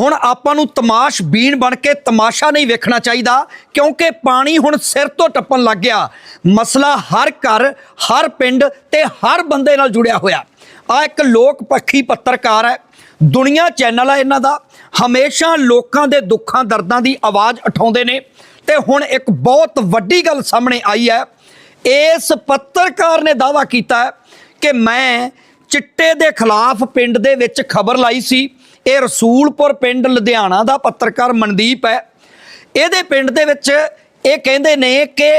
ਹੁਣ ਆਪਾਂ ਨੂੰ ਤਮਾਸ਼ ਬੀਨ ਬਣ ਕੇ ਤਮਾਸ਼ਾ ਨਹੀਂ ਵੇਖਣਾ ਚਾਹੀਦਾ, ਕਿਉਂਕਿ ਪਾਣੀ ਹੁਣ ਸਿਰ ਤੋਂ ਟੱਪਣ ਲੱਗ ਗਿਆ। ਮਸਲਾ ਹਰ ਘਰ, ਹਰ ਪਿੰਡ ਤੇ ਹਰ ਬੰਦੇ ਨਾਲ ਜੁੜਿਆ ਹੋਇਆ। ਆ ਇੱਕ ਲੋਕ ਪੱਖੀ ਪੱਤਰਕਾਰ ਹੈ। ਦੁਨੀਆ ਚੈਨਲ ਹੈ ਇਹਨਾਂ ਦਾ। ਹਮੇਸ਼ਾ ਲੋਕਾਂ ਦੇ ਦੁੱਖਾਂ ਦਰਦਾਂ ਦੀ ਆਵਾਜ਼ ਉਠਾਉਂਦੇ ਨੇ। ਤੇ ਹੁਣ ਇੱਕ ਬਹੁਤ ਵੱਡੀ ਗੱਲ ਸਾਹਮਣੇ ਆਈ ਹੈ। ਇਸ ਪੱਤਰਕਾਰ ਨੇ ਦਾਵਾ ਕੀਤਾ ਕਿ ਮੈਂ ਚਿੱਟੇ ਦੇ ਖਿਲਾਫ ਪਿੰਡ ਦੇ ਵਿੱਚ ਖਬਰ ਲਾਈ ਸੀ। ਇਹ ਰਸੂਲਪੁਰ ਪਿੰਡ ਲੁਧਿਆਣਾ ਦਾ ਪੱਤਰਕਾਰ ਮਨਦੀਪ ਹੈ। ਇਹਦੇ ਪਿੰਡ ਦੇ ਵਿੱਚ ਇਹ ਕਹਿੰਦੇ ਨੇ ਕਿ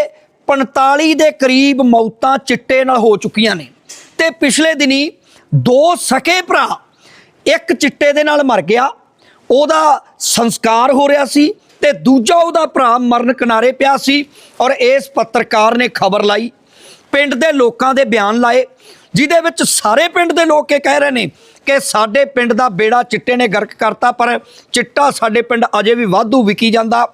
45 ਦੇ ਕਰੀਬ ਮੌਤਾਂ ਚਿੱਟੇ ਨਾਲ ਹੋ ਚੁੱਕੀਆਂ ਨੇ ਤੇ ਪਿਛਲੇ ਦਿਨੀ ਦੋ ਸਕੇ ਭਰਾ ਇੱਕ ਚਿੱਟੇ ਦੇ ਨਾਲ ਮਰ ਗਿਆ। ਉਹਦਾ ਸੰਸਕਾਰ ਹੋ ਰਿਹਾ ਸੀ ਤੇ ਦੂਜਾ ਉਹਦਾ ਭਰਾ ਮਰਨ ਕਿਨਾਰੇ ਪਿਆ ਸੀ ਔਰ ਇਸ ਪੱਤਰਕਾਰ ਨੇ ਖਬਰ ਲਾਈ। ਪਿੰਡ ਦੇ ਲੋਕਾਂ ਦੇ ਬਿਆਨ ਲਾਏ, ਜਿਹਦੇ ਵਿੱਚ ਸਾਰੇ ਪਿੰਡ ਦੇ ਲੋਕ ਇਹ ਕਹਿ ਰਹੇ ਨੇ ਕਿ ਸਾਡੇ ਪਿੰਡ ਦਾ ਬੇੜਾ ਚਿੱਟੇ ਨੇ ਗਰਕ ਕਰਤਾ, ਪਰ ਚਿੱਟਾ ਸਾਡੇ ਪਿੰਡ ਅਜੇ ਵੀ ਵਾਧੂ ਵਿਕੀ ਜਾਂਦਾ,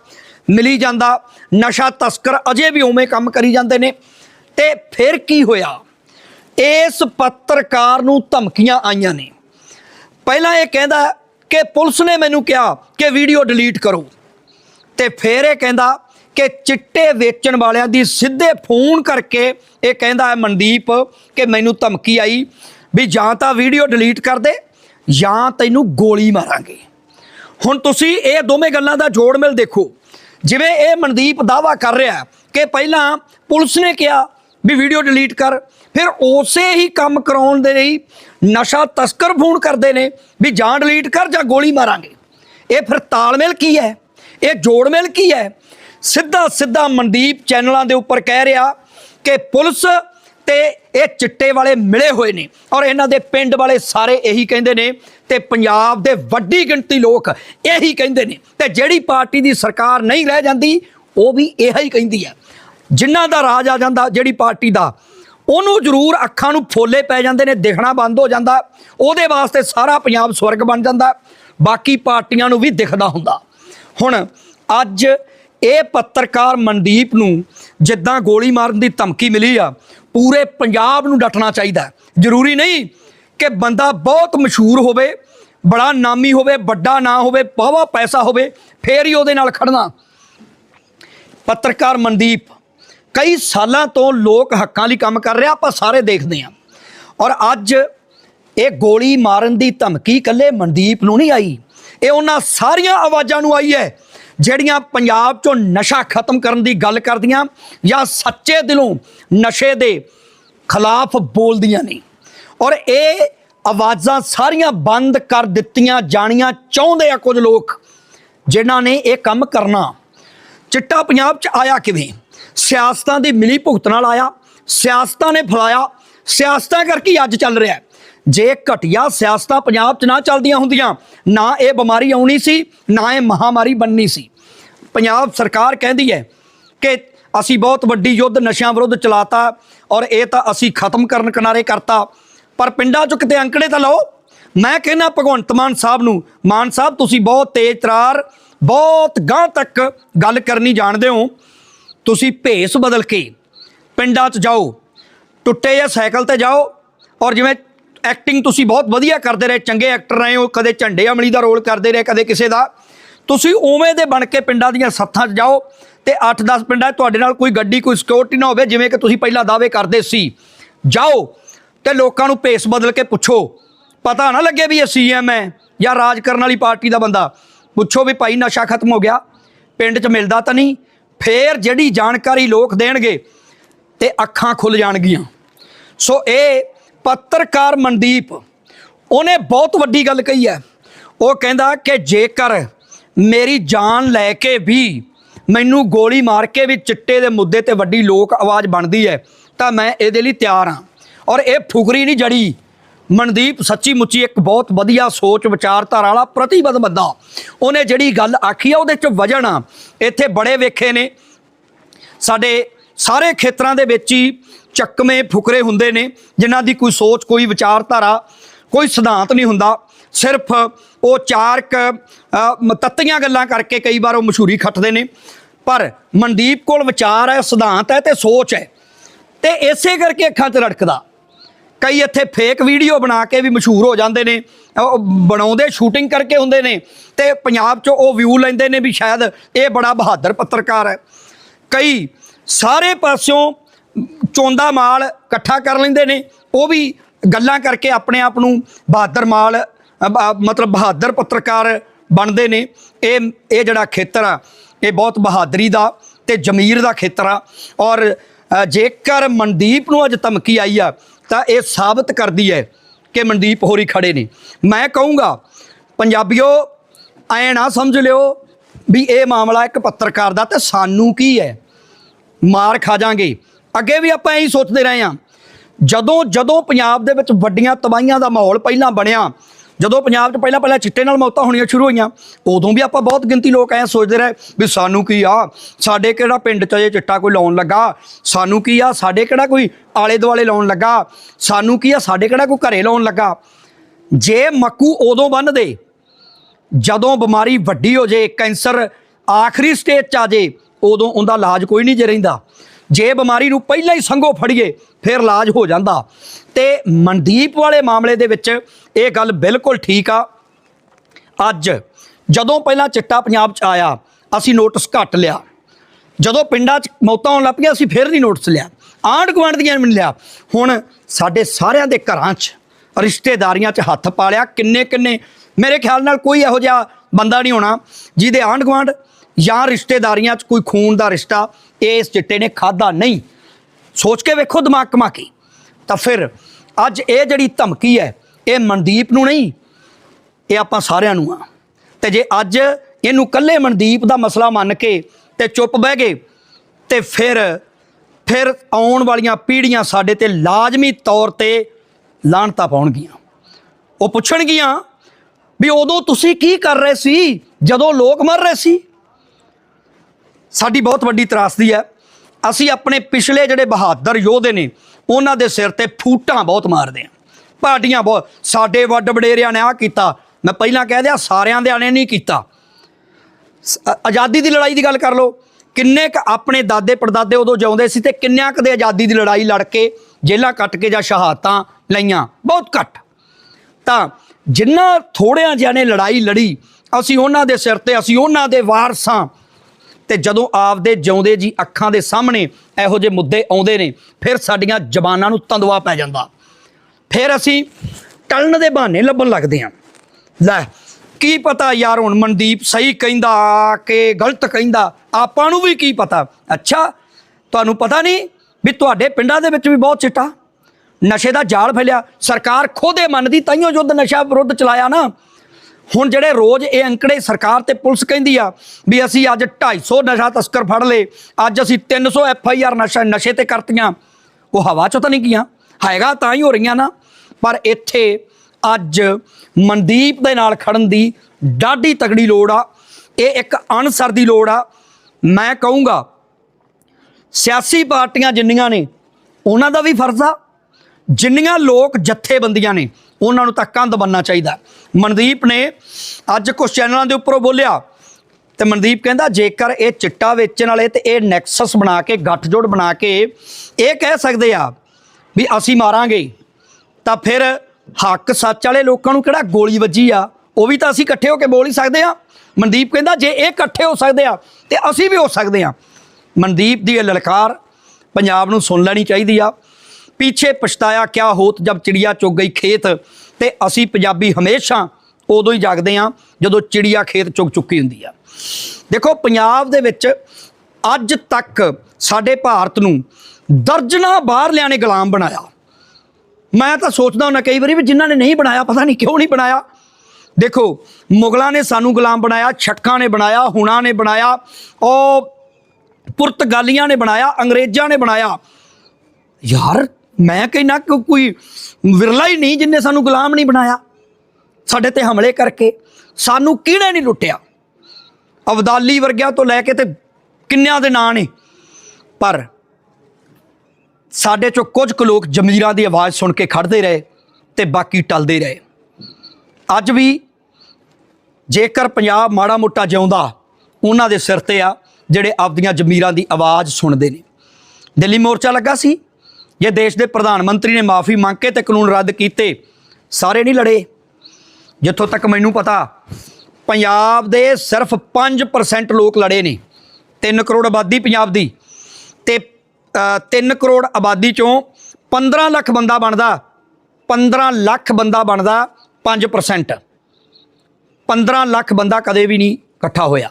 ਮਿਲੀ ਜਾਂਦਾ, ਨਸ਼ਾ ਤਸਕਰ ਅਜੇ ਵੀ ਉਵੇਂ ਕੰਮ ਕਰੀ ਜਾਂਦੇ ਨੇ। ਤੇ ਫਿਰ ਕੀ ਹੋਇਆ? ਇਸ ਪੱਤਰਕਾਰ ਨੂੰ ਧਮਕੀਆਂ ਆਈਆਂ ਨੇ। ਪਹਿਲਾਂ ਇਹ ਕਹਿੰਦਾ ਕਿ ਪੁਲਿਸ ਨੇ ਮੈਨੂੰ ਕਿਹਾ ਕਿ ਵੀਡੀਓ ਡਿਲੀਟ ਕਰੋ। ਤੇ ਫਿਰ ਇਹ ਕਹਿੰਦਾ ਕਿ ਚਿੱਟੇ ਵੇਚਣ ਵਾਲਿਆਂ ਦੀ ਸਿੱਧੇ ਫੋਨ ਕਰਕੇ ਇਹ ਕਹਿੰਦਾ ਹੈ ਮਨਦੀਪ ਕਿ ਮੈਨੂੰ ਧਮਕੀ ਆਈ। ਵੀ ਜਾਂ ਤਾਂ ਵੀਡੀਓ ਡਿਲੀਟ ਕਰ ਦੇ ਜਾਂ ਤੈਨੂੰ ਗੋਲੀ ਮਾਰਾਂਗੇ। ਹੁਣ ਤੁਸੀਂ ਇਹ ਦੋਵੇਂ ਗੱਲਾਂ ਦਾ ਜੋੜ ਮਿਲ ਦੇਖੋ। ਜਿਵੇਂ ਇਹ ਮਨਦੀਪ ਦਾਵਾ ਕਰ ਰਿਹਾ ਕਿ ਪਹਿਲਾਂ ਪੁਲਿਸ ਨੇ ਕਿਹਾ ਵੀ ਵੀਡੀਓ ਡਿਲੀਟ ਕਰ, ਫਿਰ ਉਸੇ ਹੀ ਕੰਮ ਕਰਾਉਣ ਦੇ ਲਈ ਨਸ਼ਾ ਤਸਕਰ ਫੋਨ ਕਰਦੇ ਨੇ ਵੀ ਜਾਂ ਡਿਲੀਟ ਕਰ ਜਾਂ ਗੋਲੀ ਮਾਰਾਂਗੇ। ਇਹ ਫਿਰ ਤਾਲਮੇਲ ਕੀ ਹੈ? ਇਹ ਜੋੜਮੇਲ ਕੀ ਹੈ? ਸਿੱਧਾ ਸਿੱਧਾ ਮਨਦੀਪ ਚੈਨਲਾਂ ਦੇ ਉੱਪਰ ਕਹਿ ਰਿਹਾ ਕਿ ਪੁਲਿਸ ਤੇ ਇਹ ਚਿੱਟੇ ਵਾਲੇ ਮਿਲੇ ਹੋਏ ਨੇ। ਔਰ ਇਹਨਾਂ ਦੇ ਪਿੰਡ ਵਾਲੇ ਸਾਰੇ ਇਹੀ ਕਹਿੰਦੇ ਨੇ ਤੇ ਪੰਜਾਬ ਦੇ ਵੱਡੀ ਗਿਣਤੀ ਲੋਕ ਇਹੀ ਕਹਿੰਦੇ ਨੇ ਤੇ ਜਿਹੜੀ ਪਾਰਟੀ ਦੀ ਸਰਕਾਰ ਨਹੀਂ ਰਹਿ ਜਾਂਦੀ, ਉਹ ਵੀ ਇਹੀ ਹੀ ਕਹਿੰਦੀ ਹੈ। ਜਿਨ੍ਹਾਂ ਦਾ ਰਾਜ ਆ ਜਾਂਦਾ, ਜਿਹੜੀ ਪਾਰਟੀ ਦਾ, ਉਹਨੂੰ ਜ਼ਰੂਰ ਅੱਖਾਂ ਨੂੰ ਫੋਲੇ ਪੈ ਜਾਂਦੇ ਨੇ, ਦਿਖਣਾ ਬੰਦ ਹੋ ਜਾਂਦਾ, ਉਹਦੇ ਵਾਸਤੇ ਸਾਰਾ ਪੰਜਾਬ ਸਵਰਗ ਬਣ ਜਾਂਦਾ, ਬਾਕੀ ਪਾਰਟੀਆਂ ਨੂੰ ਵੀ ਦਿਖਦਾ ਹੁੰਦਾ। ਹੁਣ ਅੱਜ ਇਹ ਪੱਤਰਕਾਰ ਮਨਦੀਪ ਨੂੰ ਜਿੱਦਾਂ ਗੋਲੀ ਮਾਰਨ ਦੀ ਧਮਕੀ ਮਿਲੀ ਆ ਪੂਰੇ ਪੰਜਾਬ ਨੂੰ ਡਟਣਾ ਚਾਹੀਦਾ ਜ਼ਰੂਰੀ ਨਹੀਂ ਕਿ ਬੰਦਾ ਬਹੁਤ ਮਸ਼ਹੂਰ ਹੋਵੇ, ਬੜਾ ਨਾਮੀ ਹੋਵੇ, ਵੱਡਾ ਨਾਂ ਹੋਵੇ, ਵਾਹਵਾ ਪੈਸਾ ਹੋਵੇ, ਫੇਰ ਹੀ ਉਹਦੇ ਨਾਲ ਖੜਨਾ। ਪੱਤਰਕਾਰ ਮਨਦੀਪ, ਕਈ ਸਾਲਾਂ ਤੋਂ ਲੋਕ ਹੱਕਾਂ ਲਈ ਕੰਮ ਕਰ ਰਿਹਾ, ਆਪਾਂ ਸਾਰੇ ਦੇਖਦੇ ਹਾਂ। ਔਰ ਅੱਜ ਇਹ ਗੋਲੀ ਮਾਰਨ ਦੀ ਧਮਕੀ ਕੱਲੇ ਮਨਦੀਪ ਨੂੰ ਨਹੀਂ ਆਈ, ਇਹ ਉਹਨਾਂ ਸਾਰੀਆਂ ਆਵਾਜ਼ਾਂ ਨੂੰ ਆਈ ਹੈ। ਜਿਹੜੀਆਂ ਪੰਜਾਬ 'ਚੋਂ ਨਸ਼ਾ ਖਤਮ ਕਰਨ ਦੀ ਗੱਲ ਕਰਦੀਆਂ ਜਾਂ ਸੱਚੇ ਦਿਲੋਂ ਨਸ਼ੇ ਦੇ ਖਿਲਾਫ ਬੋਲਦੀਆਂ ਨੇ। ਔਰ ਇਹ ਆਵਾਜ਼ਾਂ ਸਾਰੀਆਂ ਬੰਦ ਕਰ ਦਿੱਤੀਆਂ ਜਾਣੀਆਂ ਚਾਹੁੰਦੇ ਆ ਕੁਝ ਲੋਕ, ਜਿਨ੍ਹਾਂ ਨੇ ਇਹ ਕੰਮ ਕਰਨਾ। ਚਿੱਟਾ ਪੰਜਾਬ 'ਚ ਆਇਆ ਕਿਵੇਂ? ਸਿਆਸਤਾਂ ਦੀ ਮਿਲੀ ਭੁਗਤ ਨਾਲ ਆਇਆ, ਸਿਆਸਤਾਂ ਨੇ ਫਲਾਇਆ, ਸਿਆਸਤਾਂ ਕਰਕੇ ਅੱਜ ਚੱਲ ਰਿਹਾ। ਜੇ ਘਟੀਆ ਸਿਆਸਤਾਂ ਪੰਜਾਬ 'ਚ ਨਾ ਚੱਲਦੀਆਂ ਹੁੰਦੀਆਂ, ਨਾ ਇਹ ਬਿਮਾਰੀ ਆਉਣੀ ਸੀ, ਨਾ ਇਹ ਮਹਾਮਾਰੀ ਬਣਨੀ ਸੀ। ਪੰਜਾਬ ਸਰਕਾਰ ਕਹਿੰਦੀ ਹੈ ਕਿ ਅਸੀਂ ਬਹੁਤ ਵੱਡੀ ਯੁੱਧ ਨਸ਼ਿਆਂ ਵਿਰੁੱਧ ਚਲਾਤਾ ਔਰ ਇਹ ਤਾਂ ਅਸੀਂ ਖਤਮ ਕਰਨ ਕਿਨਾਰੇ ਕਰਤਾ। ਪਰ ਪਿੰਡਾਂ 'ਚ ਕਿਤੇ ਅੰਕੜੇ ਤਾਂ ਲਓ। ਮੈਂ ਕਹਿੰਦਾ, ਭਗਵੰਤ ਮਾਨ ਸਾਹਿਬ ਨੂੰ, ਮਾਨ ਸਾਹਿਬ, ਤੁਸੀਂ ਬਹੁਤ ਤੇਜ਼ ਤਰਾਰ, ਬਹੁਤ ਗਾਂਹ ਤੱਕ ਗੱਲ ਕਰਨੀ ਜਾਣਦੇ ਹੋ। ਤੁਸੀਂ ਭੇਸ ਬਦਲ ਕੇ ਪਿੰਡਾਂ 'ਚ ਜਾਓ, ਟੁੱਟੇ ਜਾਂ ਸਾਈਕਲ ਤੇ ਜਾਓ ਔਰ ਜਿਵੇਂ ਐਕਟਿੰਗ ਤੁਸੀਂ ਬਹੁਤ ਵਧੀਆ ਕਰਦੇ ਰਹੇ, ਚੰਗੇ ਐਕਟਰ ਰਹੇ ਹੋ, ਕਦੇ ਝੰਡੇ ਅਮਲੀ ਦਾ ਰੋਲ ਕਰਦੇ ਰਹੇ, ਕਦੇ ਕਿਸੇ ਦਾ। ਤੁਸੀਂ ਉਵੇਂ ਦੇ ਬਣ ਕੇ ਪਿੰਡਾਂ ਦੀਆਂ ਸੱਥਾਂ 'ਚ ਜਾਓ ਤੇ 8-10 ਪਿੰਡਾਂ ਤੁਹਾਡੇ ਨਾਲ ਕੋਈ ਗੱਡੀ, ਕੋਈ ਸਿਕਿਉਰਿਟੀ ਨਾ ਹੋਵੇ, ਜਿਵੇਂ ਕਿ ਤੁਸੀਂ ਪਹਿਲਾਂ ਦਾਅਵੇ ਕਰਦੇ ਸੀ। ਜਾਓ ਤੇ ਲੋਕਾਂ ਨੂੰ ਭੇਸ ਬਦਲ ਕੇ ਪੁੱਛੋ। ਪਤਾ ਨਾ ਲੱਗੇ ਵੀ ਇਹ ਸੀਐਮ ਹੈ ਜਾਂ ਰਾਜ ਕਰਨ ਵਾਲੀ ਪਾਰਟੀ ਦਾ ਬੰਦਾ। ਪੁੱਛੋ ਵੀ ਭਾਈ ਨਸ਼ਾ ਖਤਮ ਹੋ ਗਿਆ, ਪਿੰਡ 'ਚ ਮਿਲਦਾ ਤਾਂ ਨਹੀਂ, ਫੇਰ ਜਿਹੜੀ ਜਾਣਕਾਰੀ ਲੋਕ ਦੇਣਗੇ ਤੇ ਅੱਖਾਂ ਖੁੱਲ ਜਾਣਗੀਆਂ। ਸੋ ਇਹ ਪੱਤਰਕਾਰ ਮਨਦੀਪ, ਉਹਨੇ ਬਹੁਤ ਵੱਡੀ ਗੱਲ ਕਹੀ ਹੈ। ਉਹ ਕਹਿੰਦਾ ਕਿ ਜੇਕਰ ਮੇਰੀ ਜਾਨ ਲੈ ਕੇ ਵੀ ਮੈਨੂੰ ਗੋਲੀ ਮਾਰ ਕੇ ਵੀ ਚਿੱਟੇ ਦੇ ਮੁੱਦੇ ਤੇ ਵੱਡੀ ਲੋਕ ਆਵਾਜ਼ ਬਣਦੀ ਹੈ, ਤਾਂ ਮੈਂ ਇਹਦੇ ਲਈ ਤਿਆਰ ਹਾਂ। ਔਰ ਇਹ ਫੁਕਰੀ ਨਹੀਂ ਜੜੀ। ਮਨਦੀਪ ਸੱਚੀ ਮੁੱਚੀ ਇੱਕ ਬਹੁਤ ਵਧੀਆ ਸੋਚ ਵਿਚਾਰਧਾਰਾ ਵਾਲਾ ਪ੍ਰਤੀਬੱਧ ਬੰਦਾ। ਉਹਨੇ ਜਿਹੜੀ ਗੱਲ ਆਖੀ ਆ, ਉਹਦੇ ਚ ਵਜ਼ਨ ਆ। ਇੱਥੇ ਬੜੇ ਵੇਖੇ ਨੇ। ਸਾਡੇ ਸਾਰੇ ਖੇਤਰਾਂ ਦੇ ਵਿੱਚ ਹੀ ਚੱਕਵੇਂ ਫੁਕਰੇ ਹੁੰਦੇ ਨੇ, ਜਿਨ੍ਹਾਂ ਦੀ ਕੋਈ ਸੋਚ, ਕੋਈ ਵਿਚਾਰਧਾਰਾ, ਕੋਈ ਸਿਧਾਂਤ ਨਹੀਂ ਹੁੰਦਾ। ਸਿਰਫ ਉਹ ਚਾਰਕ ਤੱਤੀਆਂ ਗੱਲਾਂ ਕਰਕੇ ਕਈ ਵਾਰ ਉਹ ਮਸ਼ਹੂਰੀ ਖੱਟਦੇ ਨੇ। ਪਰ ਮਨਦੀਪ ਕੋਲ ਵਿਚਾਰ ਹੈ, ਸਿਧਾਂਤ ਹੈ ਤੇ ਸੋਚ ਹੈ। ਤੇ ਇਸੇ ਕਰਕੇ ਅੱਖਾਂ 'ਚ ਰੜਕਦਾ। ਕਈ ਇੱਥੇ ਫੇਕ ਵੀਡੀਓ ਬਣਾ ਕੇ ਵੀ ਮਸ਼ਹੂਰ ਹੋ ਜਾਂਦੇ ਨੇ ਬਣਾਉਂਦੇ ਸ਼ੂਟਿੰਗ ਕਰਕੇ ਹੁੰਦੇ ਨੇ ਤੇ ਪੰਜਾਬ 'ਚ ਉਹ ਵਿਊ ਲੈਂਦੇ ਨੇ ਵੀ ਸ਼ਾਇਦ ਇਹ ਬੜਾ ਬਹਾਦਰ ਪੱਤਰਕਾਰ ਹੈ। ਕਈ ਸਾਰੇ ਪਾਸਿਓਂ ਚੋਂਦਾ ਮਾਲ ਇਕੱਠਾ ਕਰ ਲੈਂਦੇ ਨੇ। ਉਹ ਵੀ ਗੱਲਾਂ ਕਰਕੇ ਆਪਣੇ ਆਪ ਨੂੰ ਬਹਾਦਰ ਮਾਲ ਮਤਲਬ ਬਹਾਦਰ ਪੱਤਰਕਾਰ ਬਣਦੇ ਨੇ। ਇਹ ਇਹ ਜਿਹੜਾ ਖੇਤਰ ਆ, ਇਹ ਬਹੁਤ ਬਹਾਦਰੀ ਦਾ ਤੇ ਜ਼ਮੀਰ ਦਾ ਖੇਤਰ ਆ। ਔਰ ਜੇਕਰ ਮਨਦੀਪ ਨੂੰ ਅੱਜ ਧਮਕੀ ਆਈ ਆ, ਤਾਂ ਇਹ ਸਾਬਤ ਕਰਦੀ ਹੈ ਕਿ ਮਨਦੀਪ ਹੋਰੀ ਖੜੇ ਨੇ। ਮੈਂ ਕਹੂੰਗਾ, ਪੰਜਾਬੀਓ, ਐ ਨਾ ਸਮਝ ਲਿਓ ਵੀ ਇਹ ਮਾਮਲਾ ਇੱਕ ਪੱਤਰਕਾਰ ਦਾ ਤੇ ਸਾਨੂੰ ਕੀ ਹੈ? ਮਾਰ ਖਾ ਜਾਾਂਗੇ। ਅੱਗੇ ਵੀ ਆਪਾਂ ਇਹੀ ਸੋਚਦੇ ਰਹੇ ਹਾਂ। ਜਦੋਂ ਜਦੋਂ ਪੰਜਾਬ ਦੇ ਵਿੱਚ ਵੱਡੀਆਂ ਤਬਾਹੀਆਂ ਦਾ ਮਾਹੌਲ ਪਹਿਲਾਂ ਬਣਿਆ, ਜਦੋਂ ਪੰਜਾਬ 'ਚ ਪਹਿਲਾਂ ਪਹਿਲਾਂ ਚਿੱਟੇ ਨਾਲ ਮੌਤਾਂ ਹੋਣੀਆਂ ਸ਼ੁਰੂ ਹੋਈਆਂ, ਉਦੋਂ ਵੀ ਆਪਾਂ ਬਹੁਤ ਗਿਣਤੀ ਲੋਕ ਐ ਸੋਚਦੇ ਰਹੇ ਵੀ ਸਾਨੂੰ ਕੀ ਆ, ਸਾਡੇ ਕਿਹੜਾ ਪਿੰਡ 'ਚ ਜੇ ਚਿੱਟਾ ਕੋਈ ਲਾਉਣ ਲੱਗਾ, ਸਾਨੂੰ ਕੀ ਆ, ਸਾਡੇ ਕਿਹੜਾ ਕੋਈ ਆਲੇ ਦੁਆਲੇ ਲਾਉਣ ਲੱਗਾ, ਸਾਨੂੰ ਕੀ ਆ, ਸਾਡੇ ਕਿਹੜਾ ਕੋਈ ਘਰੇ ਲਾਉਣ ਲੱਗਾ। ਜੇ ਮੱਕੂ ਉਦੋਂ ਬੰਨਦੇ ਜਦੋਂ ਬਿਮਾਰੀ ਵੱਡੀ ਹੋ ਜੇ, ਕੈਂਸਰ ਆਖਰੀ ਸਟੇਜ 'ਚ ਆ ਜੇ ਉਦੋਂ ਉਹਦਾ ਇਲਾਜ ਕੋਈ ਨਹੀਂ ਜੇ ਰਹਿੰਦਾ। ਜੇ ਬਿਮਾਰੀ ਨੂੰ ਪਹਿਲਾਂ ਹੀ ਸੰਗੋ ਫੜੀਏ, ਫਿਰ ਇਲਾਜ ਹੋ ਜਾਂਦਾ। ਤੇ ਮਨਦੀਪ ਵਾਲੇ ਮਾਮਲੇ ਦੇ ਵਿੱਚ ਇਹ ਗੱਲ ਬਿਲਕੁਲ ਠੀਕ ਆ। ਅੱਜ ਜਦੋਂ ਪਹਿਲਾਂ ਚਿੱਟਾ ਪੰਜਾਬ 'ਚ ਆਇਆ, ਅਸੀਂ ਨੋਟਿਸ ਘੱਟ ਲਿਆ। ਜਦੋਂ ਪਿੰਡਾਂ 'ਚ ਮੌਤਾਂ ਹੋਣ ਲੱਗ ਪਈਆਂ, ਅਸੀਂ ਫਿਰ ਨਹੀਂ ਨੋਟਿਸ ਲਿਆ। ਆਂਢ ਗੁਆਂਢ ਦੀਆਂ ਵੀ ਨਹੀਂ ਲਿਆ। ਹੁਣ ਸਾਡੇ ਸਾਰਿਆਂ ਦੇ ਘਰਾਂ 'ਚ, ਰਿਸ਼ਤੇਦਾਰੀਆਂ 'ਚ ਹੱਥ ਪਾ ਲਿਆ ਕਿੰਨੇ ਕਿੰਨੇ ਮੇਰੇ ਖਿਆਲ ਨਾਲ ਕੋਈ ਇਹੋ ਜਿਹਾ ਬੰਦਾ ਨਹੀਂ ਹੋਣਾ, ਜਿਹਦੇ ਆਂਢ ਗੁਆਂਢ ਜਾਂ ਰਿਸ਼ਤੇਦਾਰੀਆਂ 'ਚ ਕੋਈ ਖੂਨ ਦਾ ਰਿਸ਼ਤਾ ਇਸ ਚਿੱਟੇ ਨੇ ਖਾਦਾ ਨਹੀਂ। ਸੋਚ ਕੇ ਵੇਖੋ ਦਿਮਾਗ ਕਮਾ ਕੇ। ਤਾਂ ਫਿਰ ਅੱਜ ਇਹ ਜਿਹੜੀ ਧਮਕੀ ਹੈ, ਇਹ ਮਨਦੀਪ ਨੂੰ ਨਹੀਂ, ਇਹ ਆਪਾਂ ਸਾਰਿਆਂ ਨੂੰ ਆ। ਤੇ ਜੇ ਅੱਜ ਇਹਨੂੰ ਕੱਲੇ ਮਨਦੀਪ ਦਾ ਮਸਲਾ ਮੰਨ ਕੇ ਤੇ ਚੁੱਪ ਬਹਿ ਗਏ, ਤੇ ਫਿਰ ਫਿਰ ਆਉਣ ਵਾਲੀਆਂ ਪੀੜ੍ਹੀਆਂ ਸਾਡੇ ਤੇ ਲਾਜ਼ਮੀ ਤੌਰ ਤੇ ਲਾਣਤਾ ਪਾਉਣਗੀਆਂ। ਉਹ ਪੁੱਛਣਗੀਆਂ ਵੀ ਉਦੋਂ ਤੁਸੀਂ ਕੀ ਕਰ ਰਹੇ ਸੀ, ਜਦੋਂ ਲੋਕ ਮਰ ਰਹੇ ਸੀ? ਸਾਡੀ ਬਹੁਤ ਵੱਡੀ ਤਰਾਸਦੀ ਹੈ। ਅਸੀਂ ਆਪਣੇ ਪਿਛਲੇ ਜਿਹੜੇ ਬਹਾਦਰ ਯੋਧੇ ਨੇ, ਉਹਨਾਂ ਦੇ ਸਿਰ ਤੇ ਫੂਟਾਂ ਬਹੁਤ ਮਾਰਦੇ ਆ ਪਾਰਟੀਆਂ ਬਹੁਤ, ਸਾਡੇ ਵੱਡ ਵਡੇਰਿਆਂ ਨੇ ਆ ਕੀਤਾ। ਮੈਂ ਪਹਿਲਾਂ ਕਹਿ ਦਿਆ, ਸਾਰਿਆਂ ਦੇ ਨੇ ਨਹੀਂ ਕੀਤਾ। ਸ- ਆਜ਼ਾਦੀ ਦੀ ਲੜਾਈ ਦੀ ਗੱਲ ਕਰ ਲਓ। ਕਿੰਨੇ ਕ ਆਪਣੇ ਦਾਦੇ ਪੜਦਾਦੇ ਉਦੋਂ ਜਿਉਂਦੇ ਸੀ ਤੇ ਕਿੰਨਿਆਂ ਕੁ ਦੇ ਆਜ਼ਾਦੀ ਦੀ ਲੜਾਈ ਲੜ ਕੇ ਜੇਲਾਂ ਕੱਟ ਕੇ ਜਾਂ ਸ਼ਹਾਦਤਾਂ ਲਈਆਂ। ਬਹੁਤ ਘੱਟ। ਤਾਂ ਜਿੰਨਾ ਥੋੜਿਆਂ ਜਿਹਾ ਨੇ ਲੜਾਈ ਲੜੀ, ਅਸੀਂ ਉਹਨਾਂ ਦੇ ਸਿਰ ਤੇ, ਅਸੀਂ ਉਹਨਾਂ ਦੇ ਵਾਰਸਾਂ ਤੇ ਜਦੋਂ ਆਪਦੇ ਜਿਉਂਦੇ ਜੀ ਅੱਖਾਂ ਦੇ ਸਾਹਮਣੇ ਇਹੋ ਜਿਹੇ ਮੁੱਦੇ ਆਉਂਦੇ ਨੇ, ਫਿਰ ਸਾਡੀਆਂ ਜ਼ਬਾਨਾਂ ਨੂੰ ਤੰਦਵਾ ਪੈ ਜਾਂਦਾ। ਫਿਰ ਅਸੀਂ ਟਲਣ ਦੇ ਬਹਾਨੇ ਲੱਭਣ ਲੱਗਦੇ ਹਾਂ। ਲੈ, ਕੀ ਪਤਾ ਯਾਰ ਹੁਣ ਮਨਦੀਪ ਸਹੀ ਕਹਿੰਦਾ ਕਿ ਗਲਤ ਕਹਿੰਦਾ, ਆਪਾਂ ਨੂੰ ਵੀ ਕੀ ਪਤਾ? ਅੱਛਾ, ਤੁਹਾਨੂੰ ਪਤਾ ਨਹੀਂ ਵੀ ਤੁਹਾਡੇ ਪਿੰਡਾਂ ਦੇ ਵਿੱਚ ਵੀ ਬਹੁਤ ਚਿੱਟਾ? ਨਸ਼ੇ ਦਾ ਜਾਲ ਫੈਲਿਆ। ਸਰਕਾਰ ਖੁਦ ਇਹ ਮੰਨਦੀ ਤਾਈਓ ਯੁੱਧ ਨਸ਼ਾ ਵਿਰੁੱਧ ਚਲਾਇਆ ਨਾ ਹੁਣ ਜਿਹੜੇ ਰੋਜ਼ ਇਹ ਅੰਕੜੇ ਸਰਕਾਰ ਤੇ ਪੁਲਿਸ ਕਹਿੰਦੀ ਆ ਵੀ ਅਸੀਂ ਅੱਜ 250 ਨਸ਼ਾ ਤਸਕਰ ਫੜ ਲਏ, ਅੱਜ ਅਸੀਂ 300 ਐਫ ਆਈ ਆਰ ਨਸ਼ਾ ਨਸ਼ੇ ਤੇ ਕਰਤੀਆਂ। ਉਹ ਹਵਾ ਚੋਂ ਤਾਂ ਨਹੀਂ ਗਈਆਂ। ਹੈਗਾ ਤਾਂ ਹੀ ਹੋ ਰਹੀਆਂ ਨਾ। ਪਰ ਇੱਥੇ ਅੱਜ ਮਨਦੀਪ ਦੇ ਨਾਲ ਖੜਨ ਦੀ ਡਾਢੀ ਤਗੜੀ ਲੋੜ ਆ। ਇਹ ਇੱਕ ਅਨਸਰ ਦੀ ਲੋੜ ਆ। ਮੈਂ ਕਹੂੰਗਾ, ਸਿਆਸੀ ਪਾਰਟੀਆਂ ਜਿੰਨੀਆਂ ਨੇ, ਉਹਨਾਂ ਦਾ ਵੀ ਫਰਜ਼ ਆ। ਜਿੰਨੀਆਂ ਲੋਕ ਜਥੇਬੰਦੀਆਂ ਨੇ ਉਹਨਾਂ ਨੂੰ ਤਾਂ ਕੰਧ ਬੰਨਣਾ ਚਾਹੀਦਾ। ਮਨਦੀਪ ਨੇ ਅੱਜ ਕੁਝ ਚੈਨਲਾਂ ਦੇ ਉੱਪਰੋਂ ਬੋਲਿਆ, ਤੇ ਮਨਦੀਪ ਕਹਿੰਦਾ, ਜੇਕਰ ਇਹ ਚਿੱਟਾ ਵੇਚਣ ਵਾਲੇ ਤੇ ਇਹ ਨੈਕਸਸ ਬਣਾ ਕੇ, ਗੱਠਜੋੜ ਬਣਾ ਕੇ ਇਹ ਕਹਿ ਸਕਦੇ ਆ ਵੀ ਅਸੀਂ ਮਾਰਾਂਗੇ, ਤਾਂ ਫਿਰ ਹੱਕ ਸੱਚ ਵਾਲੇ ਲੋਕਾਂ ਨੂੰ ਕਿਹੜਾ ਗੋਲੀ ਵੱਜੀ ਆ? ਉਹ ਵੀ ਤਾਂ ਅਸੀਂ ਇਕੱਠੇ ਹੋ ਕੇ ਬੋਲ ਹੀ ਸਕਦੇ ਆ। ਮਨਦੀਪ ਕਹਿੰਦਾ, ਜੇ ਇਹ ਇਕੱਠੇ ਹੋ ਸਕਦੇ ਆ, ਤੇ ਅਸੀਂ ਵੀ ਹੋ ਸਕਦੇ ਆ। ਮਨਦੀਪ ਦੀ ਇਹ ਲਲਕਾਰ ਪੰਜਾਬ ਨੂੰ ਸੁਣ ਲੈਣੀ ਚਾਹੀਦੀ ਆ। ਪਿੱਛੇ ਪਛਤਾਇਆ ਕਿਆ ਹੋਤ ਜਦ ਚਿੜੀਆ ਚੁੱਗ ਗਈ ਖੇਤ। ਤੇ ਅਸੀਂ ਪੰਜਾਬੀ ਹਮੇਸ਼ਾ ਉਦੋਂ ਹੀ ਜਾਗਦੇ ਆ ਜਦੋਂ ਚਿੜੀਆ ਖੇਤ ਚੁੱਗ ਚੁੱਕੀ ਹੁੰਦੀ ਆ। ਦੇਖੋ, ਪੰਜਾਬ ਦੇ ਵਿੱਚ ਅੱਜ ਤੱਕ ਸਾਡੇ ਭਾਰਤ ਨੂੰ ਦਰਜਨਾ ਬਾਹਰਲਿਆਂ ਨੇ ਗੁਲਾਮ ਬਣਾਇਆ। ਮੈਂ ਤਾਂ ਸੋਚਦਾ ਹੁੰਦਾ ਕਈ ਵਾਰੀ ਵੀ ਜਿਨ੍ਹਾਂ ਨੇ ਨਹੀਂ ਬਣਾਇਆ, ਪਤਾ ਨਹੀਂ ਕਿਉਂ ਨਹੀਂ ਬਣਾਇਆ। ਦੇਖੋ, ਮੁਗਲਾਂ ਨੇ ਸਾਨੂੰ ਗੁਲਾਮ ਬਣਾਇਆ ਛੱਕਾਂ ਨੇ ਬਣਾਇਆ, ਹੁਣਾਂ ਨੇ ਬਣਾਇਆ, ਉਹ ਪੁਰਤਗਾਲੀਆਂ ਨੇ ਬਣਾਇਆ, ਅੰਗਰੇਜ਼ਾਂ ਨੇ ਬਣਾਇਆ। ਯਾਰ ਮੈਂ ਕਹਿੰਨਾ ਕਿ ਕੋਈ ਵਿਰਲਾ ਹੀ ਨਹੀਂ ਜਿੰਨੇ ਸਾਨੂੰ ਗੁਲਾਮ ਨਹੀਂ ਬਣਾਇਆ, ਸਾਡੇ ਤੇ ਹਮਲੇ ਕਰਕੇ ਸਾਨੂੰ ਕਿਹਨੇ ਨਹੀਂ ਲੁੱਟਿਆ। ਅਬਦਾਲੀ ਵਰਗਿਆਂ ਤੋਂ ਲੈ ਕੇ ਤੇ ਕਿੰਨਿਆਂ ਦੇ ਨਾਂ ਨੇ। ਪਰ ਸਾਡੇ ਚੋਂ ਕੁਝ ਕੁ ਲੋਕ ਜ਼ਮੀਰਾਂ ਦੀ ਆਵਾਜ਼ ਸੁਣ ਕੇ ਖੜਦੇ ਰਹੇ ਤੇ ਬਾਕੀ ਟਲਦੇ ਰਹੇ। ਅੱਜ ਵੀ ਜੇਕਰ ਪੰਜਾਬ ਮਾੜਾ ਮੋਟਾ ਜਿਉਂਦਾ, ਉਹਨਾਂ ਦੇ ਸਿਰ ਤੇ ਆ ਜਿਹੜੇ ਆਪਦੀਆਂ ਜ਼ਮੀਰਾਂ ਦੀ ਆਵਾਜ਼ ਸੁਣਦੇ ਨੇ। ਦਿੱਲੀ ਮੋਰਚਾ ਲੱਗਾ ਸੀ। ਜੇ ਦੇਸ਼ ਦੇ ਪ੍ਰਧਾਨ ਮੰਤਰੀ ਨੇ ਮਾਫੀ ਮੰਗ ਕੇ ਤੇ ਕਾਨੂੰਨ ਰੱਦ ਕੀਤੇ, ਸਾਰੇ ਨਹੀਂ ਲੜੇ। ਜਿੱਥੋਂ ਤੱਕ ਮੈਨੂੰ ਪਤਾ, ਪੰਜਾਬ ਦੇ ਸਿਰਫ 5% ਲੋਕ ਲੜੇ ਨੇ। 3 ਕਰੋੜ ਆਬਾਦੀ ਪੰਜਾਬ ਦੀ ਤੇ 3 ਕਰੋੜ ਆਬਾਦੀ ਚੋਂ 15 ਲੱਖ ਬੰਦਾ ਬਣਦਾ। 15 ਲੱਖ ਬੰਦਾ ਬਣਦਾ 5% 15 ਲੱਖ ਬੰਦਾ ਕਦੇ ਵੀ ਨਹੀਂ ਇਕੱਠਾ ਹੋਇਆ।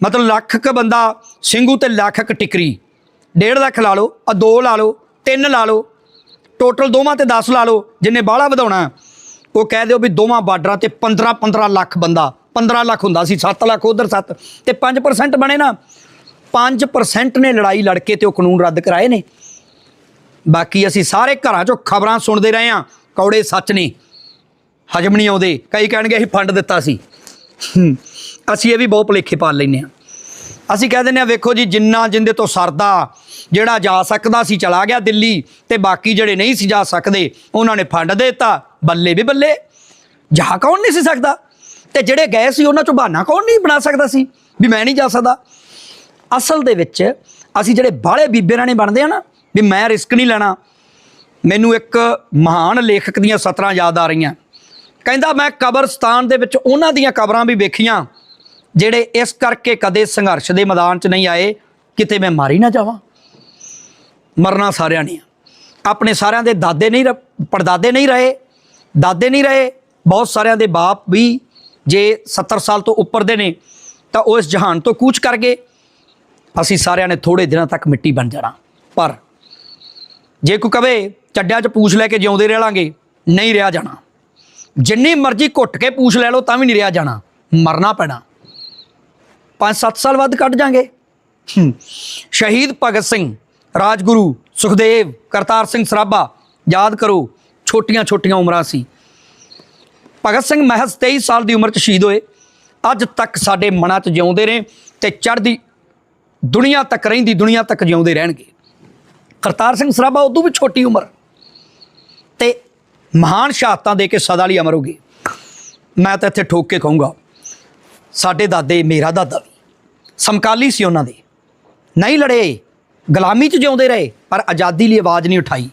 ਮਤਲਬ ਲੱਖ ਕ ਬੰਦਾ ਸਿੰਘੂ ਤੇ ਲੱਖ ਕ ਟਿਕਰੀ। 1.5 ਲੱਖ ਲਾ ਲਓ, ਆ 2 ਲਾ ਲਓ ਤਿੰਨ ਲਾ ਲਓ। ਟੋਟਲ ਦੋਵਾਂ ਤੇ 10 ਲਾ ਲਓ, ਜਿੰਨੇ ਬਾਹਲਾ ਵਧਾਉਣਾ ਉਹ ਕਹਿ ਦਿਓ ਵੀ ਦੋਵਾਂ ਬਾਰਡਰਾਂ ਤੇ 15 15 ਲੱਖ ਬੰਦਾ 15 ਲੱਖ ਹੁੰਦਾ ਸੀ 7 ਲੱਖ ਉਧਰ 7 ਤੇ 5% ਬਣੇ ਨਾ। 5% ਨੇ ਲੜਾਈ ਲੜ ਕੇ ਤੇ ਉਹ ਕਾਨੂੰਨ ਰੱਦ ਕਰਾਏ ਨੇ। ਬਾਕੀ ਅਸੀਂ ਸਾਰੇ ਘਰਾਂ 'ਚੋਂ ਖਬਰਾਂ ਸੁਣਦੇ ਰਹੇ ਹਾਂ, ਕੌੜੇ ਸੱਚ ਨੇ। ਹਜਮ ਨਹੀਂ ਆਉਂਦੇ, ਕਈ ਕਹਿਣਗੇ ਅਸੀਂ ਫੰਡ ਦਿੱਤਾ ਸੀ। ਅਸੀਂ ਇਹ ਵੀ ਬਹੁਤ ਭੁਲੇਖੇ ਪਾਲ ਲੈਨੇ ਆ ਅਸੀਂ ਕਹਿ ਦਿੰਦੇ ਆ ਵੇਖੋ ਜੀ, ਜਿੰਨਾ ਜਿੰਦੇ ਤੋਂ ਸਰਦਾ ਜਿਹੜਾ ਜਾ ਸਕਦਾ ਸੀ ਚਲਾ ਗਿਆ ਦਿੱਲੀ ਤੇ ਬਾਕੀ ਜਿਹੜੇ ਨਹੀਂ ਸੀ ਜਾ ਸਕਦੇ, ਉਹਨਾਂ ਨੇ ਫੰਡ ਦੇ ਦਿੱਤਾ, ਬੱਲੇ ਵੀ ਬੱਲੇ। ਜਾ ਕੌਣ ਨਹੀਂ ਸੀ ਸਕਦਾ? ਤੇ ਜਿਹੜੇ ਗਏ ਸੀ, ਉਹਨਾਂ ਚੋਂ ਬਹਾਨਾ ਕੌਣ ਨਹੀਂ ਬਣਾ ਸਕਦਾ ਸੀ ਵੀ ਮੈਂ ਨਹੀਂ ਜਾ ਸਕਦਾ? ਅਸਲ ਦੇ ਵਿੱਚ ਅਸੀਂ ਜਿਹੜੇ ਬਾਹਲੇ ਬੀਬੇ ਰਾਣੇ ਬਣਦੇ ਆ ਨਾ, ਵੀ ਮੈਂ ਰਿਸਕ ਨਹੀਂ ਲੈਣਾ। ਮੈਨੂੰ ਇੱਕ ਮਹਾਨ ਲੇਖਕ ਦੀਆਂ ਸਤਰਾਂ ਯਾਦ ਆ ਰਹੀਆਂ। ਕਹਿੰਦਾ, ਮੈਂ ਕਬਰਸਤਾਨ ਦੇ ਵਿੱਚ ਉਹਨਾਂ ਦੀਆਂ ਕਬਰਾਂ ਵੀ ਵੇਖੀਆਂ। ਜਿਹੜੇ ਇਸ ਕਰਕੇ ਕਦੇ ਸੰਘਰਸ਼ ਦੇ ਮੈਦਾਨ 'ਚ ਨਹੀਂ ਆਏ, ਕਿਤੇ ਮੈਂ ਮਾਰੀ ਨਾ ਜਾਵਾਂ? ਮਰਨਾ ਸਾਰਿਆਂ ਨੇ ਆਪਣੇ ਸਾਰਿਆਂ ਦੇ ਦਾਦੇ ਨਹੀਂ ਰ- ਪੜਦਾਦੇ ਨਹੀਂ ਰਹੇ, ਦਾਦੇ ਨਹੀਂ ਰਹੇ, ਬਹੁਤ ਸਾਰਿਆਂ ਦੇ ਬਾਪ ਵੀ ਜੇ 70 ਸਾਲ ਤੋਂ ਉੱਪਰ ਦੇ ਨੇ, ਤਾਂ ਉਹ ਇਸ ਜਹਾਨ ਤੋਂ ਕੂਚ ਕਰ ਗਏ। ਅਸੀਂ ਸਾਰਿਆਂ ਨੇ ਥੋੜੇ ਦਿਨਾਂ ਤੱਕ ਮਿੱਟੀ ਬਣ ਜਾਣਾ। ਪਰ ਜੇ ਕੋਈ ਕਵੇ, ਚੱਡਿਆਂ 'ਚ ਪੂਛ ਲੈ ਕੇ ਜਿਉਂਦੇ ਰਹਿ ਲਾਂਗੇ ਨਹੀਂ ਰਿਹਾ ਜਾਣਾ। ਜਿੰਨੀ ਮਰਜ਼ੀ ਘੁੱਟ ਕੇ ਪੂਛ ਲੈ ਲਓ, ਤਾਂ ਵੀ ਨਹੀਂ ਰਿਹਾ ਜਾਣਾ। ਮਰਨਾ ਪੈਣਾ। 5-7 ਸਾਲ ਵੱਧ ਕੱਢ ਜਾਾਂਗੇ। ਸ਼ਹੀਦ ਭਗਤ ਸਿੰਘ, ਰਾਜਗੁਰੂ ਸੁਖਦੇਵ, ਕਰਤਾਰ ਸਿੰਘ ਸਰਾਭਾ, ਯਾਦ ਕਰੋ ਛੋਟੀਆਂ ਛੋਟੀਆਂ ਉਮਰਾਂ ਸੀ। ਭਗਤ ਸਿੰਘ ਮਹਿਜ਼ 23 ਸਾਲ ਦੀ ਉਮਰ 'ਚ ਸ਼ਹੀਦ ਹੋਏ। ਅੱਜ ਤੱਕ ਸਾਡੇ ਮਨਾਂ 'ਚ ਜਿਉਂਦੇ ਨੇ ਤੇ ਚੜ੍ਹਦੀ ਦੁਨੀਆ ਤੱਕ, ਰਹਿੰਦੀ ਦੁਨੀਆ ਤੱਕ ਜਿਉਂਦੇ ਰਹਿਣਗੇ। ਕਰਤਾਰ ਸਿੰਘ ਸਰਾਭਾ ਉਦੋਂ ਵੀ ਛੋਟੀ ਉਮਰ। ਤੇ ਮਹਾਨ ਸ਼ਹਾਦਤਾਂ ਦੇ ਕੇ ਸਦਾ ਲਈ ਅਮਰ ਹੋ ਗਏ ਮੈਂ ਤਾਂ ਇੱਥੇ ਠੋਕ ਕੇ ਕਹੂੰਗਾ ਸਾਡੇ ਦਾਦੇ, ਮੇਰਾ ਦਾਦਾ ਵੀ। ਸਮਕਾਲੀ ਸੀ ਉਹਨਾਂ ਦੇ। ਨਹੀਂ ਲੜੇ, ਗੁਲਾਮੀ 'ਚ ਜਿਉਂਦੇ ਰਹੇ, ਪਰ ਆਜ਼ਾਦੀ ਲਈ ਆਵਾਜ਼ ਨਹੀਂ ਉਠਾਈ।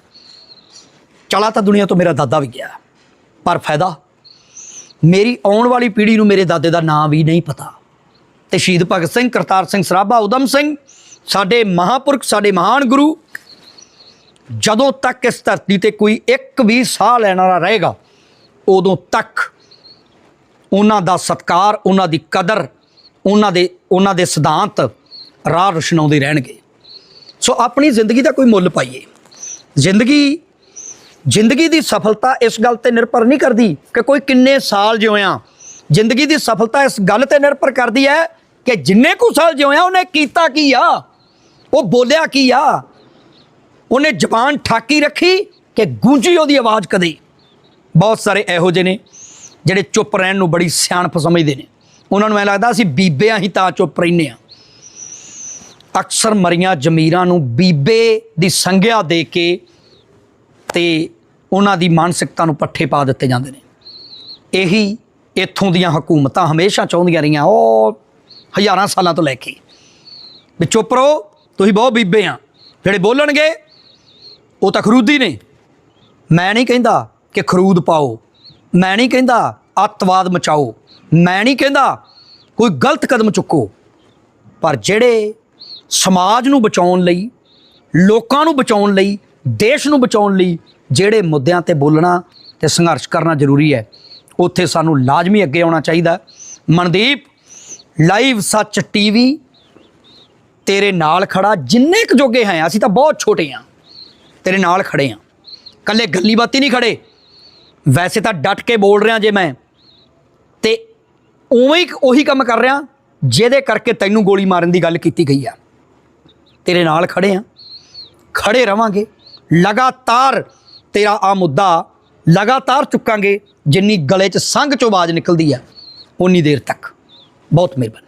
ਚਲਾ ਤਾਂ ਦੁਨੀਆ ਤੋਂ ਮੇਰਾ ਦਾਦਾ ਵੀ ਗਿਆ। ਪਰ ਫਾਇਦਾ? ਮੇਰੀ ਆਉਣ ਵਾਲੀ ਪੀੜ੍ਹੀ ਨੂੰ ਮੇਰੇ ਦਾਦੇ ਦਾ ਨਾਂ ਵੀ ਨਹੀਂ ਪਤਾ। ਤੇ ਸ਼ਹੀਦ ਭਗਤ ਸਿੰਘ, ਕਰਤਾਰ ਸਿੰਘ ਸਰਾਭਾ ਉਦਮ ਸਿੰਘ, ਸਾਡੇ ਮਹਾਪੁਰਖ, ਸਾਡੇ ਮਹਾਨ ਗੁਰੂ, ਜਦੋਂ ਤੱਕ ਇਸ ਧਰਤੀ ਤੇ ਕੋਈ ਇੱਕ ਵੀ ਸਾਹ ਲੈਣ ਵਾਲਾ ਰਹੇਗਾ, ਉਦੋਂ ਤੱਕ ਉਹਨਾਂ ਦਾ ਸਤਕਾਰ, ਉਹਨਾਂ ਦੀ ਕਦਰ, ਉਹਨਾਂ ਦੇ ਉਹਨਾਂ ਦੇ ਸਿਧਾਂਤ ਰਾਹ ਰੁਸ਼ਨਾਉਂਦੇ ਰਹਿਣਗੇ। ਸੋ ਆਪਣੀ ਜ਼ਿੰਦਗੀ ਦਾ ਕੋਈ ਮੁੱਲ ਪਾਈਏ। ਜ਼ਿੰਦਗੀ ਜ਼ਿੰਦਗੀ ਦੀ ਸਫਲਤਾ ਇਸ ਗੱਲ ਤੇ ਨਿਰਭਰ ਨਹੀਂ ਕਰਦੀ ਕਿ ਕੋਈ ਕਿੰਨੇ ਸਾਲ ਜਿਉਇਆ ਜ਼ਿੰਦਗੀ ਦੀ ਸਫਲਤਾ ਇਸ ਗੱਲ ਤੇ ਨਿਰਭਰ ਕਰਦੀ ਹੈ ਕਿ ਜਿੰਨੇ ਕੁ ਸਾਲ ਜਿਉਇਆ ਉਹਨੇ ਕੀਤਾ ਕੀ ਆ? ਉਹ ਬੋਲਿਆ ਕੀ ਆ? ਉਹਨੇ ਜ਼ਬਾਨ ਠਾਕੀ ਰੱਖੀ ਕਿ ਗੂੰਜੀ ਉਹਦੀ ਆਵਾਜ਼ ਕਦੇ? ਬਹੁਤ ਸਾਰੇ ਇਹੋ ਜਿਹੇ ਨੇ। ਜਿਹੜੇ ਚੁੱਪ ਰਹਿਣ ਨੂੰ ਬੜੀ ਸਿਆਣਪ ਸਮਝਦੇ ਨੇ। ਉਹਨਾਂ ਨੂੰ ਐ ਲੱਗਦਾ ਅਸੀਂ ਬੀਬਿਆਂ ਹੀ ਤਾਂ ਚੁੱਪ ਰਹਿੰਦੇ ਆ ਅਕਸਰ ਮਰੀਆਂ ਜ਼ਮੀਰਾਂ ਨੂੰ ਬੀਬੇ ਦੀ ਸੰਗਿਆ ਦੇ ਕੇ ਤੇ ਉਹਨਾਂ ਦੀ ਮਾਨਸਿਕਤਾ ਨੂੰ ਪੱਠੇ ਪਾ ਦਿੱਤੇ ਜਾਂਦੇ ਨੇ। ਇਹੀ ਇੱਥੋਂ ਦੀਆਂ ਹਕੂਮਤਾਂ ਹਮੇਸ਼ਾ ਚਾਹੁੰਦੀਆਂ ਰਹੀਆਂ, ਉਹ ਹਜ਼ਾਰਾਂ ਸਾਲਾਂ ਤੋਂ ਲੈ ਕੇ। ਵੀ ਚੁੱਪ ਰਹੋ, ਤੁਸੀਂ ਬਹੁਤ ਬੀਬੇ ਆ ਜਿਹੜੇ ਬੋਲਣਗੇ, ਉਹ ਤਾਂ ਖਰੂਦੀ ਨੇ। ਮੈਂ ਨਹੀਂ ਕਹਿੰਦਾ ਕਿ ਖਰੂਦ ਪਾਓ। ਮੈਂ ਨਹੀਂ ਕਹਿੰਦਾ ਅੱਤਵਾਦ ਮਚਾਓ, ਮੈਂ ਨਹੀਂ ਕਹਿੰਦਾ ਕੋਈ ਗਲਤ ਕਦਮ ਚੁੱਕੋ, ਪਰ ਜਿਹੜੇ ਸਮਾਜ ਨੂੰ ਬਚਾਉਣ ਲਈ, ਲੋਕਾਂ ਨੂੰ ਬਚਾਉਣ ਲਈ, ਦੇਸ਼ ਨੂੰ ਬਚਾਉਣ ਲਈ ਜਿਹੜੇ ਮੁੱਦਿਆਂ ਤੇ ਬੋਲਣਾ ਤੇ ਸੰਘਰਸ਼ ਕਰਨਾ ਜ਼ਰੂਰੀ ਹੈ, ਉੱਥੇ ਸਾਨੂੰ ਲਾਜ਼ਮੀ ਅੱਗੇ ਆਉਣਾ ਚਾਹੀਦਾ ਮਨਦੀਪ ਲਾਈਵ ਸੱਚ ਟੀਵੀ ਤੇਰੇ ਨਾਲ ਖੜਾ, ਜਿੰਨੇ ਕੁ ਜੋਗੇ ਹੈ, ਅਸੀਂ ਤਾਂ ਬਹੁਤ ਛੋਟੇ ਆ ਤੇਰੇ ਨਾਲ ਖੜੇ ਆ ਕੱਲੇ ਗੱਲੀ ਬਾਤੀ ਨਹੀਂ ਖੜੇ। ਵੈਸੇ ਤਾਂ ਡਟ ਕੇ ਬੋਲ ਰਿਹਾ ਜੇ ਮੈਂ, ਤੇ ਉਵੇਂ ਹੀ ਉਹੀ ਕੰਮ ਕਰ ਰਿਹਾ ਜਿਹਦੇ ਕਰਕੇ ਤੈਨੂੰ ਗੋਲੀ ਮਾਰਨ ਦੀ ਗੱਲ ਕੀਤੀ ਗਈ ਆ। ਤੇਰੇ ਨਾਲ ਖੜੇ ਆ, ਖੜੇ ਰਵਾਂਗੇ, ਲਗਾਤਾਰ ਤੇਰਾ ਆ ਮੁੱਦਾ ਲਗਾਤਾਰ ਚੁੱਕਾਂਗੇ, ਜਿੰਨੀ ਗਲੇ 'ਚ ਸੰਗ ਚੋਂ ਆਵਾਜ਼ ਨਿਕਲਦੀ ਆ ਉਨੀ ਦੇਰ ਤੱਕ। ਬਹੁਤ ਮਿਹਰਬਾਨੀ।